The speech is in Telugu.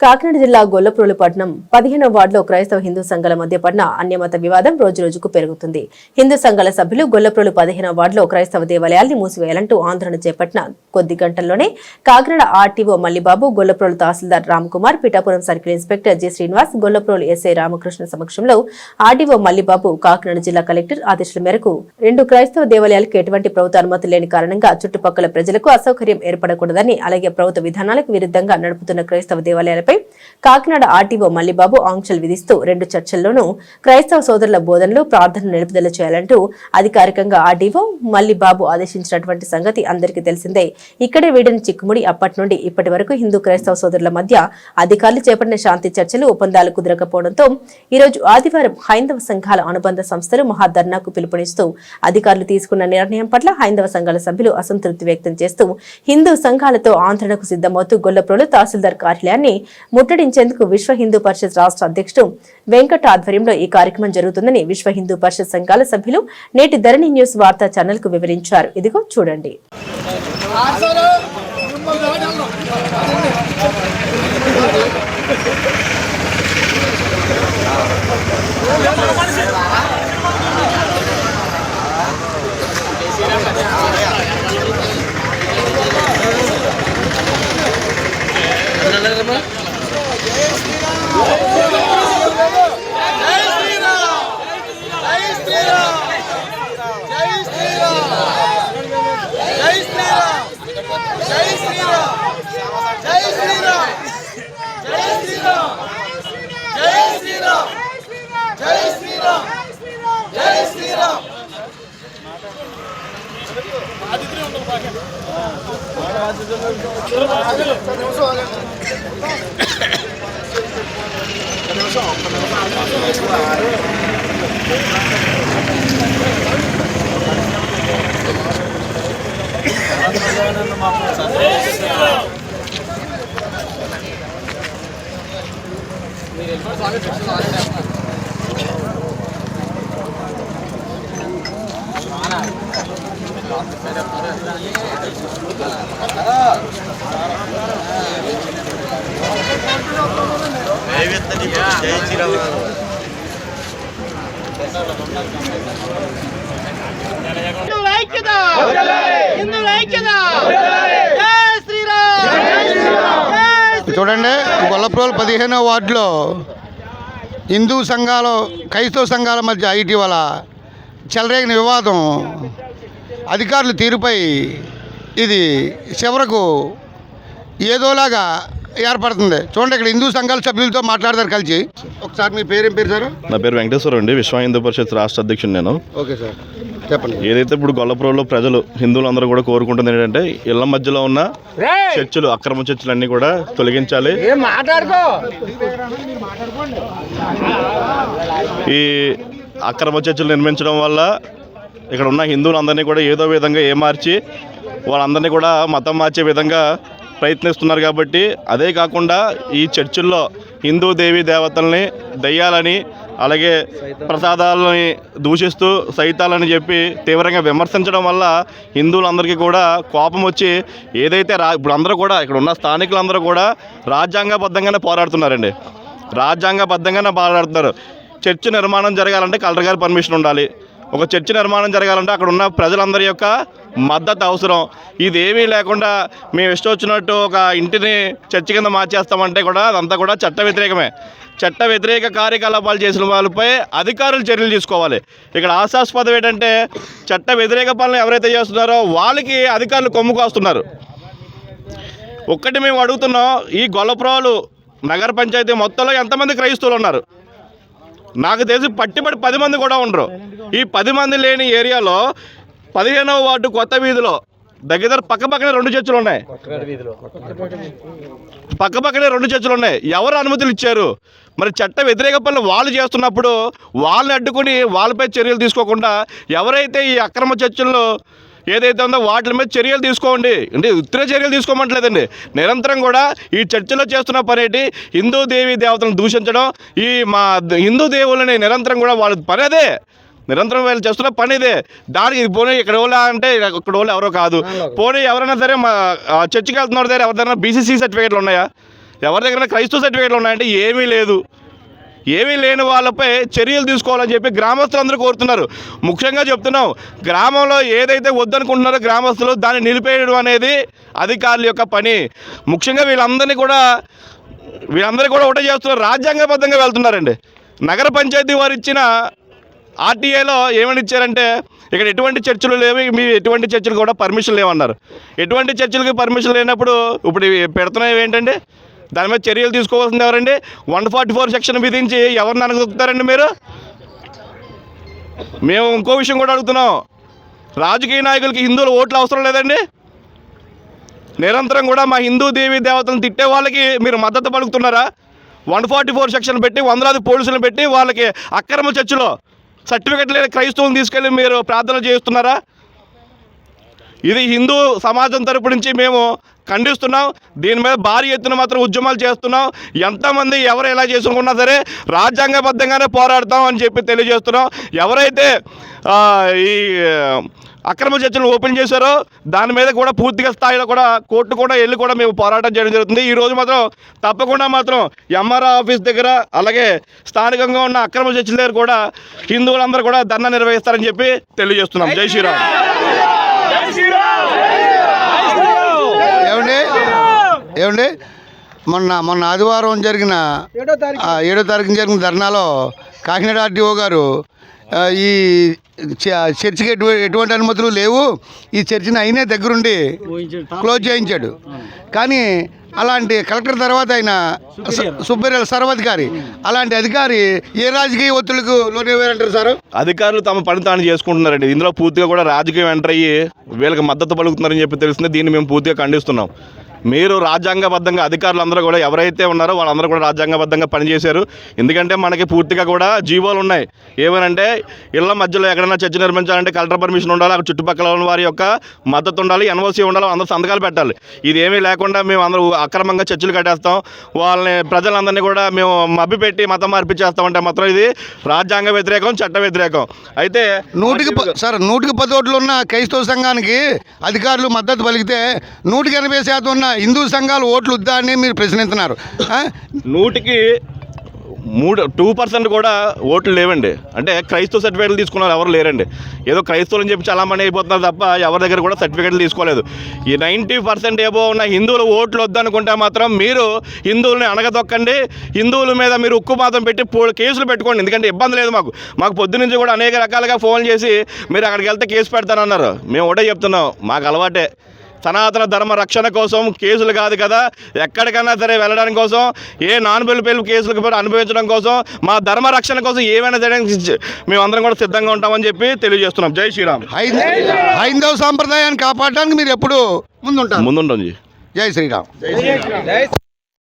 కాకినాడ జిల్లా గొల్లప్రోలు పట్టణం పదిహేనవ వార్డులో క్రైస్తవ హిందూ సంఘాల మధ్య పడిన అన్యమత వివాదం రోజు రోజుకు పెరుగుతుంది. హిందూ సంఘాల సభ్యులు గొల్లప్రోలు పదిహేనవ వార్డులో క్రైస్తవ దేవాలయాల్ని మూసివేయాలంటూ ఆందోళన చేపట్టిన కొద్ది గంటల్లోనే Kakinada RTO Mallibabu Gollaprolu tahsildar Ram Kumar Pithapuram circle inspector G Srinivas Gollaprolu SI Ramakrishna సమక్షంలో ఆర్టీఓ మల్లిబాబు కాకినాడ జిల్లా కలెక్టర్ ఆదేశాల మేరకు రెండు క్రైస్తవ దేవాలయాలకు ఎటువంటి ప్రభుత్వ అనుమతి లేని కారణంగా చుట్టుపక్కల ప్రజలకు అసౌకర్యం ఏర్పడకూడదని అలాగే ప్రభుత్వ విధానాలకు విరుద్ధంగా నడుపుతున్న క్రైస్తవ దేవాలయాలపై కాకినాడ ఆర్టీఓ మల్లిబాబు ఆంక్షలు విధిస్తూ రెండు చర్చల్లోనూ క్రైస్తవ సోదరుల బోధనలు ప్రార్థనలు నిలుపుదల చేయాలంటూ అధికారికంగా ఆర్డీఓ మల్లిబాబు ఆదేశించినటువంటి సంగతి అందరికీ తెలిసిందే. ఇక్కడే వీడిన చిక్కుముడి అప్పటి నుండి ఇప్పటి వరకు హిందూ క్రైస్తవ సోదరుల మధ్య అధికారులు చేపట్టిన శాంతి చర్చలు ఒప్పందాలు కుదరకపోవడంతో ఈరోజు ఆదివారం హైందవ సంఘాల అనుబంధ సంస్థలు మహాధర్నాకు పిలుపునిస్తూ అధికారులు తీసుకున్న నిర్ణయం పట్ల హైందవ సంఘాల సభ్యులు అసంతృప్తి వ్యక్తం చేస్తూ హిందూ సంఘాలతో ఆందోళనకు సిద్ధమవుతూ గొల్లప్రోలు తహసీల్దార్ కార్యాలయాన్ని ముట్టడించేందుకు విశ్వ హిందూ పరిషత్ రాష్ట్ర అధ్యక్షుడు వెంకట ఆధ్వర్యంలో ఈ కార్యక్రమం జరుగుతుందని విశ్వ హిందూ పరిషత్ సంఘాల సభ్యులు నేటి ధరణి న్యూస్ వార్తా ఛానల్కు వివరించారు. ఇదిగో చూడండి. నిమిషం జై శ్రీరామ్. హిందువుల ఐక్యత! హిందువుల ఐక్యత! చూడండి గొల్లప్రోలు పదిహేనో వార్డులో హిందూ సంఘాలు క్రైస్తవ సంఘాల మధ్య ఇటీవల చెలరేగిన వివాదం అధికారుల తీరుపై ఇది చివరకు ఏదోలాగా ఏర్పడుతుంది. చూడండి ఇక్కడ హిందూ సంఘాల సభ్యులతో మాట్లాడతారు కలిసి. ఒకసారి మీ పేరేం పేరు సార్? నా పేరు వెంకటేశ్వర అండి. విశ్వ హిందూ పరిషత్ రాష్ట్ర అధ్యక్షుడు నేను. Okay sir. చెప్పండి. ఏదైతే ఇప్పుడు గొల్లపురంలో ప్రజలు హిందువులందరూ కూడా కోరుకుంటుంది ఏంటంటే ఇళ్ళ మధ్యలో ఉన్న చర్చిలు అక్రమ చర్చిలు అన్ని కూడా తొలగించాలి. ఈ అక్రమ చర్చిలు నిర్మించడం వల్ల ఇక్కడ ఉన్న హిందువులందరినీ కూడా ఏదో విధంగా ఏమార్చి వాళ్ళందరినీ కూడా మతం మార్చే విధంగా ప్రయత్నిస్తున్నారు కాబట్టి అదే కాకుండా ఈ చర్చిల్లో హిందూ దేవీ దేవతల్ని దయ్యాలని అలాగే ప్రసాదాలని దూషిస్తూ సైతాలని చెప్పి తీవ్రంగా విమర్శించడం వల్ల హిందువులందరికీ కూడా కోపం వచ్చి ఏదైతే రా ఇప్పుడు అందరూ కూడా ఇక్కడ ఉన్న స్థానికులందరూ కూడా రాజ్యాంగబద్ధంగానే పోరాడుతున్నారండి. రాజ్యాంగబద్ధంగానే పోరాడుతున్నారు. చర్చి నిర్మాణం జరగాలంటే కలెక్టర్ గారి పర్మిషన్ ఉండాలి. ఒక చర్చి నిర్మాణం జరగాలంటే అక్కడ ఉన్న ప్రజలందరి యొక్క మద్దతు అవసరం. ఇదేమీ లేకుండా మేము ఇష్టం వచ్చినట్టు ఒక ఇంటిని చర్చి కింద మార్చేస్తామంటే కూడా అదంతా కూడా చట్ట వ్యతిరేకమే. చట్ట వ్యతిరేక కార్యకలాపాలు చేసిన వాళ్ళపై అధికారులు చర్యలు తీసుకోవాలి. ఇక్కడ ఆశాస్పదం ఏంటంటే చట్ట వ్యతిరేక పనులు ఎవరైతే చేస్తున్నారో వాళ్ళకి అధికారులు కొమ్ము కాస్తున్నారు. ఒక్కటి మేము అడుగుతున్నాం ఈ గొల్లపురాలు నగర పంచాయతీ మొత్తంలో ఎంతమంది క్రైస్తవులు ఉన్నారు? నాకు తెలిసి పట్టిబడి పది మంది కూడా ఉండరు. ఈ పది మంది లేని ఏరియాలో పదిహేనవ వార్డు కొత్త వీధిలో దగ్గర పక్క పక్కనే రెండు చర్చలు ఉన్నాయి. పక్క పక్కనే రెండు చర్చలు ఉన్నాయి. ఎవరు అనుమతులు ఇచ్చారు? మరి చట్ట వ్యతిరేక పనులు వాళ్ళు చేస్తున్నప్పుడు వాళ్ళని అడ్డుకుని వాళ్ళపై చర్యలు తీసుకోకుండా ఎవరైతే ఈ అక్రమ చర్చల్లో ఏదైతే ఉందో వాటి మీద చర్యలు తీసుకోండి. అంటే ఉత్తర చర్యలు తీసుకోమంటలేదండి. నిరంతరం కూడా ఈ చర్చలో చేస్తున్న పని ఏంటి? హిందూ దేవి దేవతలను దూషించడం ఈ మా హిందూ దేవుళ్ళని నిరంతరం కూడా వాళ్ళ పని అదే. నిరంతరం వీళ్ళు చేస్తున్న పని ఇదే. దానికి ఇది పోనీ ఇక్కడ వాళ్ళు అంటే ఇక్కడ వాళ్ళు ఎవరో కాదు. పోనీ ఎవరైనా సరే మా చర్చికి వెళ్తున్న దగ్గర ఎవరిదైనా బీసీసీ సర్టిఫికేట్లు ఉన్నాయా? ఎవరి దగ్గర క్రైస్తవ సర్టిఫికేట్లు ఉన్నాయంటే ఏమీ లేదు. ఏమీ లేని వాళ్ళపై చర్యలు తీసుకోవాలని చెప్పి గ్రామస్తులందరూ కోరుతున్నారు. ముఖ్యంగా చెప్తున్నాం గ్రామంలో ఏదైతే వద్దనుకుంటున్నారో గ్రామస్తులు దాన్ని నిలిపేయడం అనేది అధికారుల యొక్క పని. ముఖ్యంగా వీళ్ళందరినీ కూడా వీళ్ళందరూ కూడా ఒకటే చేస్తున్నారు రాజ్యాంగబద్ధంగా వెళ్తున్నారండి. నగర పంచాయతీ వారు ఇచ్చిన ఆర్టీఏలో ఏమని ఇచ్చారంటే ఇక్కడ ఎటువంటి చర్చలు లేవు మీ ఎటువంటి చర్చలు కూడా పర్మిషన్ లేవన్నారు. ఎటువంటి చర్చలకి పర్మిషన్ లేనప్పుడు ఇప్పుడు ఇవి పెడుతున్నాయి ఏంటండి? దాని మీద చర్యలు తీసుకోవాల్సింది ఎవరండి? వన్ ఫార్టీ ఫోర్ సెక్షన్ విధించి ఎవరిని అనగలుగుతారండి మీరు? మేము ఇంకో విషయం కూడా అడుగుతున్నాం. రాజకీయ నాయకులకి హిందువులు ఓట్లు అవసరం లేదండి. నిరంతరం కూడా మా హిందూ దేవి దేవతలను తిట్టే వాళ్ళకి మీరు మద్దతు పలుకుతున్నారా? వన్ ఫార్టీ ఫోర్ సెక్షన్ పెట్టి వందలాది పోలీసులను పెట్టి వాళ్ళకి అక్రమ చర్చలో సర్టిఫికెట్ లేని క్రైస్తవులను తీసుకెళ్ళి మీరు ప్రార్థన చేస్తున్నారా ఇది హిందూ సమాజం తరపు నుంచి మేము ఖండిస్తున్నాం దీని మీద భారీ ఎత్తున మాత్రం ఉద్యమాలు చేస్తున్నాం ఎంతమంది ఎవరు ఎలా చేసుకున్నా సరే రాజ్యాంగబద్ధంగానే పోరాడతాం అని చెప్పి తెలియజేస్తున్నాం ఎవరైతే ఈ అక్రమ చర్చలు ఓపెన్ చేశారో దాని మీద కూడా పూర్తిగా స్థాయిలో కూడా కోర్టు కూడా వెళ్ళి కూడా మేము పోరాటం చేయడం జరుగుతుంది. ఈ రోజు మాత్రం తప్పకుండా మాత్రం ఎంఆర్ఓ ఆఫీస్ దగ్గర అలాగే స్థానికంగా ఉన్న అక్రమ చర్చల దగ్గర కూడా హిందువులందరూ కూడా ధర్నా నిర్వహిస్తారని చెప్పి తెలియజేస్తున్నాం. జై శ్రీరామ్. ఏమండి? మొన్న మొన్న ఆదివారం జరిగిన ఆ, ఏడో తారీఖున జరిగిన ధర్నాలో కాకినాడ ఆర్టీఓ గారు ఈ చ- చర్చికి ఎటువంటి ఎటువంటి అనుమతులు లేవు. ఈ చర్చిని అయినే దగ్గరుండి క్లోజ్ చేయించాడు. కానీ అలాంటి కలెక్టర్ తర్వాత ఆయన సుబ్బేరియల్ సర్వాధికారి అలాంటి అధికారి ఏ రాజకీయ ఒత్తిళ్ళకు లోనేవారంటారు సార్? అధికారులు తమ పని తాను చేసుకుంటున్నారండి. ఇందులో పూర్తిగా కూడా రాజకీయం ఎంటర్ అయ్యి వీళ్ళకి మద్దతు పలుకుతున్నారని చెప్పి తెలిసింది దీన్ని మేము పూర్తిగా ఖండిస్తున్నాం. మీరు రాజ్యాంగబద్ధంగా అధికారులు అందరూ కూడా ఎవరైతే ఉన్నారో వాళ్ళందరూ కూడా రాజ్యాంగబద్ధంగా పనిచేశారు. ఎందుకంటే మనకి పూర్తిగా కూడా జీవోలు ఉన్నాయి. ఏమనంటే ఇళ్ళ మధ్యలో ఎక్కడైనా చర్చ నిర్మించాలంటే కలెక్టర్ పర్మిషన్ ఉండాలి అక్కడ చుట్టుపక్కల ఉన్న వారి యొక్క మద్దతు ఉండాలి ఎన్ఓసీ ఉండాలి అందరూ సంతకాలు పెట్టాలి. ఇది ఏమీ లేకుండా మేము అందరూ అక్రమంగా చర్చలు కట్టేస్తాం. వాళ్ళని ప్రజలందరినీ కూడా మేము మభ్యపెట్టి మతం మార్పిచ్చేస్తామంటే మాత్రం ఇది రాజ్యాంగ వ్యతిరేకం చట్ట వ్యతిరేకం. అయితే నూటికి సార్ నూటికి పది ఓట్లు ఉన్న క్రైస్తవ సంఘానికి అధికారులు మద్దతు పలికితే నూటికి ఎనభై శాతం ఉన్న హిందూ సంఘాలు ఓట్లు వద్దా అని మీరు ప్రశ్నిస్తున్నారు నూటికి మూడు టూ పర్సెంట్ కూడా ఓట్లు లేవండి. అంటే క్రైస్తవ సర్టిఫికేట్లు తీసుకున్నారు ఎవరు లేరండి. ఏదో క్రైస్తవులు అని చెప్పి చాలామంది అయిపోతున్నారు తప్ప ఎవరి దగ్గర కూడా సర్టిఫికేట్లు తీసుకోలేదు. ఈ నైంటీ పర్సెంట్ ఏవో ఉన్న హిందువులు ఓట్లు వద్దనుకుంటే మాత్రం మీరు హిందువులని అణగదొక్కండి. హిందువుల మీద మీరు ఉక్కు మాత్రం పెట్టి పో- కేసులు పెట్టుకోండి. ఎందుకంటే ఇబ్బంది లేదు మాకు. మాకు పొద్దునుంచి కూడా అనేక రకాలుగా ఫోన్ చేసి మీరు అక్కడికి వెళ్తే కేసు పెడతానన్నారు. మేము ఒకటే చెప్తున్నాం. మాకు అలవాటే. సనాతన ధర్మ రక్షణ కోసం కేసులు కాదు కదా. ఎక్కడికైనా సరే వెళ్ళడానికి కోసం ఏ నాన్ బెల్ కేసులకు కూడా అనుభవించడం కోసం మా ధర్మ రక్షణ కోసం ఏమైనా చేయడానికి మేమందరం కూడా సిద్ధంగా ఉంటామని చెప్పి తెలియజేస్తున్నాం. జై శ్రీరామ్. హైంద- హైందవ సాంప్రదాయాన్ని కాపాడడానికి మీరు ఎప్పుడు ముందుంటారు. ముందుండం జీ. జై శ్రీరామ్.